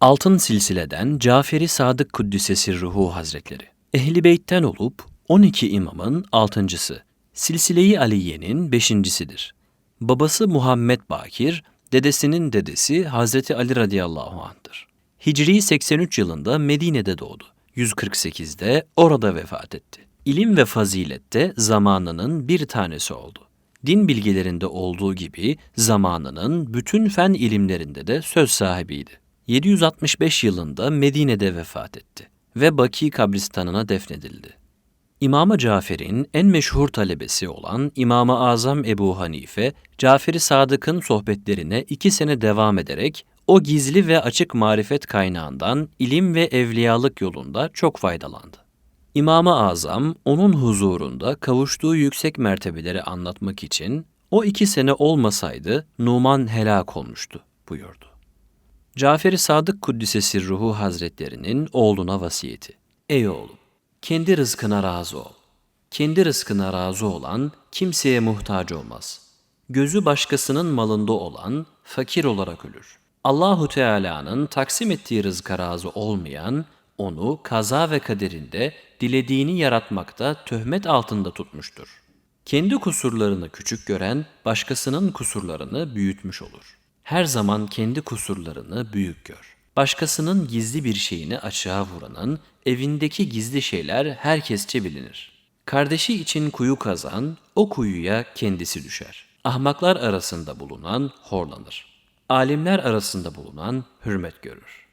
Altın Silsile'den Caferi Sadık Kuddisesi Ruhu Hazretleri. Ehli Beyt'ten olup 12 imamın altıncısı. Silsile-i Aliye'nin beşincisidir. Babası Muhammed Bakir, dedesinin dedesi Hazreti Ali radıyallahu anh'tır. Hicri 83 yılında Medine'de doğdu. 148'de orada vefat etti. İlim ve fazilette zamanının bir tanesi oldu. Din bilgilerinde olduğu gibi zamanının bütün fen ilimlerinde de söz sahibiydi. 765 yılında Medine'de vefat etti ve Baki kabristanına defnedildi. İmam-ı Cafer'in en meşhur talebesi olan İmam-ı Azam Ebu Hanife, Cafer-i Sadık'ın sohbetlerine iki sene devam ederek o gizli ve açık marifet kaynağından ilim ve evliyalık yolunda çok faydalandı. İmam-ı Azam onun huzurunda kavuştuğu yüksek mertebeleri anlatmak için o iki sene olmasaydı Numan helak olmuştu buyurdu. Cafer-i Sadık Kuddisesi Ruhu Hazretlerinin oğluna vasiyeti. Ey oğlum, kendi rızkına razı ol. Kendi rızkına razı olan kimseye muhtaç olmaz. Gözü başkasının malında olan fakir olarak ölür. Allahu Teala'nın taksim ettiği rızka razı olmayan onu kaza ve kaderinde dilediğini yaratmakta töhmet altında tutmuştur. Kendi kusurlarını küçük gören başkasının kusurlarını büyütmüş olur. Her zaman kendi kusurlarını büyük gör. Başkasının gizli bir şeyini açığa vuranın evindeki gizli şeyler herkesçe bilinir. Kardeşi için kuyu kazan, o kuyuya kendisi düşer. Ahmaklar arasında bulunan horlanır. Alimler arasında bulunan hürmet görür.